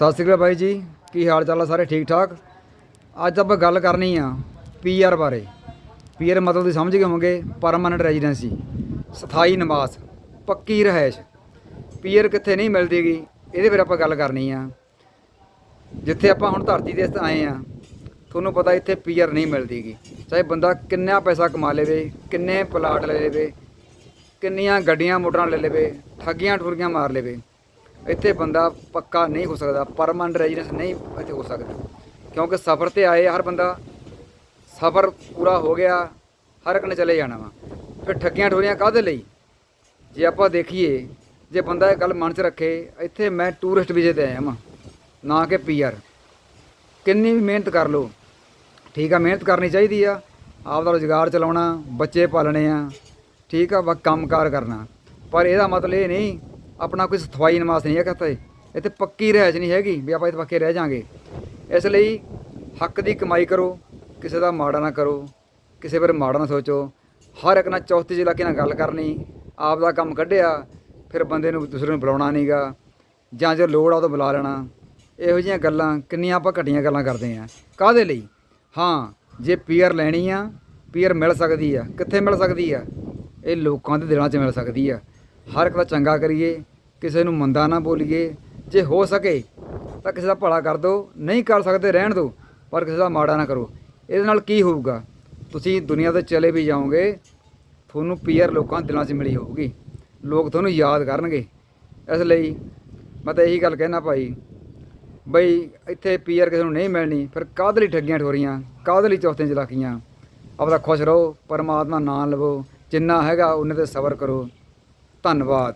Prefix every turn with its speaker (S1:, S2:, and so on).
S1: ਸਤਿ ਸ਼੍ਰੀ ਅਕਾਲ ਬਾਈ ਜੀ, ਕੀ ਹਾਲ ਚਾਲ ਆ ਸਾਰੇ ਠੀਕ ਠਾਕ? ਅੱਜ ਆਪਾਂ ਗੱਲ ਕਰਨੀ ਆ ਪੀਆਰ ਬਾਰੇ। ਪੀਆਰ ਮਤਲਬ ਤੁਸੀਂ ਸਮਝ ਗਏ ਹੋਗੇ ਪਰਮਨੈਂਟ ਰੈਜ਼ੀਡੈਂਸੀ ਸਥਾਈ ਨਿਵਾਸ, ਪੱਕੀ ਰਹਿائش ਪੀਆਰ ਕਿੱਥੇ ਨਹੀਂ ਮਿਲਦੀ ਮਿਲਦੀਗੀ, ਇਹਦੇ ਬਾਰੇ ਆਪਾਂ ਗੱਲ ਕਰਨੀ ਆ। ਜਿੱਥੇ ਆਪਾਂ ਹੁਣ ਧਰਤੀ ਦੇ ਆਏ ਆ, ਤੁਹਾਨੂੰ ਪਤਾ ਇੱਥੇ ਪੀਆਰ ਨਹੀਂ ਮਿਲਦੀ ਮਿਲਦੀਗੀ। ਚਾਹੇ ਬੰਦਾ ਕਿੰਨਾ ਪੈਸਾ ਕਮਾ ਲਵੇ, ਕਿੰਨੇ ਪਲਾਟ ਲੈ ਲਵੇ, ਕਿੰਨੀਆਂ ਗੱਡੀਆਂ ਮੋਟਰਾਂ ਲੈ ਲਵੇ, ਠੱਗੀਆਂ ਠੁਰਗੀਆਂ ਮਾਰ ਲਵੇ ਇੱਥੇ ਬੰਦਾ ਪੱਕਾ ਨਹੀਂ ਹੋ ਸਕਦਾ, ਪਰਮਨੈਂਟ ਰੈਜ਼ੀਡੈਂਸ ਨਹੀਂ ਇੱਥੇ ਹੋ ਸਕਦਾ। ਕਿਉਂਕਿ ਸਫ਼ਰ ਤੇ ਆਏ ਹਰ ਬੰਦਾ, ਸਫ਼ਰ ਪੂਰਾ ਹੋ ਗਿਆ, ਹਰ ਇੱਕ ਨੇ ਚਲੇ ਜਾਣਾ ਵਾ। ਫਿਰ ਠੱਗੀਆਂ ਠੋਰੀਆਂ ਕਾਹਦੇ ਲਈ? ਜੇ ਆਪਾਂ ਦੇਖੀਏ, ਜੇ ਬੰਦਾ ਇਹ ਗੱਲ ਮਨ 'ਚ ਰੱਖੇ, ਇੱਥੇ ਮੈਂ ਟੂਰਿਸਟ ਵੀਜ਼ੇ ਤੇ ਆਇਆ ਵਾਂ, ਨਾ ਕਿ ਪੀਆਰ ਕਿੰਨੀ ਵੀ ਮਿਹਨਤ ਕਰ ਲਓ। ਠੀਕ ਆ, ਮਿਹਨਤ ਕਰਨੀ ਚਾਹੀਦੀ ਆ, ਆਪਦਾ ਰੋਜ਼ਗਾਰ ਚਲਾਉਣਾ, ਬੱਚੇ ਪਾਲਣੇ ਆ, ਠੀਕ ਆ ਵਾ ਕੰਮਕਾਰ ਕਰਨਾ। ਪਰ ਇਹਦਾ ਮਤਲਬ ਇਹ ਨਹੀਂ ਆਪਣਾ ਕੋਈ ਸਥਵਾਈ ਨਿਵਾਸ ਨਹੀਂ ਹੈ ਕਹਤਾ ਇੱਥੇ ਪੱਕੀ ਰਹਿਜ ਨਹੀਂ ਹੈਗੀ ਵੀ ਆਪਾਂ ਇੱਥੇ ਪੱਕੇ ਰਹਿ ਜਾਾਂਗੇ। ਇਸ ਲਈ ਹੱਕ ਦੀ ਕਮਾਈ ਕਰੋ, ਕਿਸੇ ਦਾ ਮਾੜਾ ਨਾ ਕਰੋ, ਕਿਸੇ ਪਰ ਮਾੜਾ ਨਾ ਸੋਚੋ। ਹਰ ਇੱਕ ਨਾਲ ਚੌਥੀ ਜਿਹੇ ਕੇ ਨਾਲ ਗੱਲ ਕਰਨੀ, ਆਪ ਦਾ ਕੰਮ ਕੱਢਿਆ, ਫਿਰ ਬੰਦੇ ਨੂੰ ਦੂਸਰੇ ਨੂੰ ਬੁਲਾਉਣਾ ਨਹੀਂਗਾ ਜਾਂ ਜੇ ਲੋੜ ਆ ਉਹ ਬੁਲਾ ਲੈਣਾ। ਇਹੋ ਜਿਹੀਆਂ ਗੱਲਾਂ, ਕਿੰਨੀਆਂ ਆਪਾਂ ਘਟੀਆਂ ਗੱਲਾਂ ਕਰਦੇ ਆਂ ਕਾਦੇ ਲਈ? ਹਾਂ, ਜੇ ਪੀਅਰ ਲੈਣੀ ਆ, ਪੀਅਰ ਮਿਲ ਸਕਦੀ ਆ। ਕਿੱਥੇ ਮਿਲ ਸਕਦੀ ਆ? ਇਹ ਲੋਕਾਂ ਦੇ ਦਿਲਾਂ 'ਚ ਮਿਲ ਸਕਦੀ ਆ। ਹਰ ਇੱਕ ਦਾ ਚੰਗਾ ਕਰੀਏ ਕਿਸੇ ਨੂੰ ਮੰਦਾ ਨਾ ਬੋਲੀਏ। ਜੇ ਹੋ ਸਕੇ ਤਾਂ ਕਿਸੇ ਦਾ ਭਲਾ ਕਰ ਦਿਓ, ਨਹੀਂ ਕਰ ਸਕਦੇ ਰਹਿਣ ਦਿਓ, ਪਰ ਕਿਸੇ ਦਾ ਮਾੜਾ ਨਾ ਕਰੋ। ਇਹਦੇ ਨਾਲ ਕੀ ਹੋਊਗਾ? ਤੁਸੀਂ ਦੁਨੀਆ ਤੇ ਚਲੇ ਵੀ ਜਾਓਗੇ, ਤੁਹਾਨੂੰ ਪੀਅਰ ਲੋਕਾਂ ਦਿਲਾਂ 'ਚ ਮਿਲੀ ਹੋਊਗੀ। ਲੋਕ ਤੁਹਾਨੂੰ ਯਾਦ ਕਰਨਗੇ। ਇਸ ਲਈ ਮੈਂ ਤਾਂ ਇਹੀ ਗੱਲ ਕਹਿਣਾ ਭਾਈ, ਬਈ ਇੱਥੇ ਪੀਅਰ ਕਿਸੇ ਨੂੰ ਨਹੀਂ ਮਿਲਣੀ, ਫਿਰ ਕਾਹਦੇ ਲਈ ਠੱਗੀਆਂ ਠੋਰੀਆਂ, ਕਾਹਦੇ ਲਈ ਚੌਥੀਆਂ ਚਲਾਕੀਆਂ? ਆਪਦਾ ਖੁਸ਼ ਰਹੋ, ਪਰਮਾਤਮਾ ਨਾਮ ਲਵੋ, ਜਿੰਨਾ ਹੈਗਾ ਉਹਨੇ ਤੇ ਸਬਰ ਕਰੋ। ਧੰਨਵਾਦ।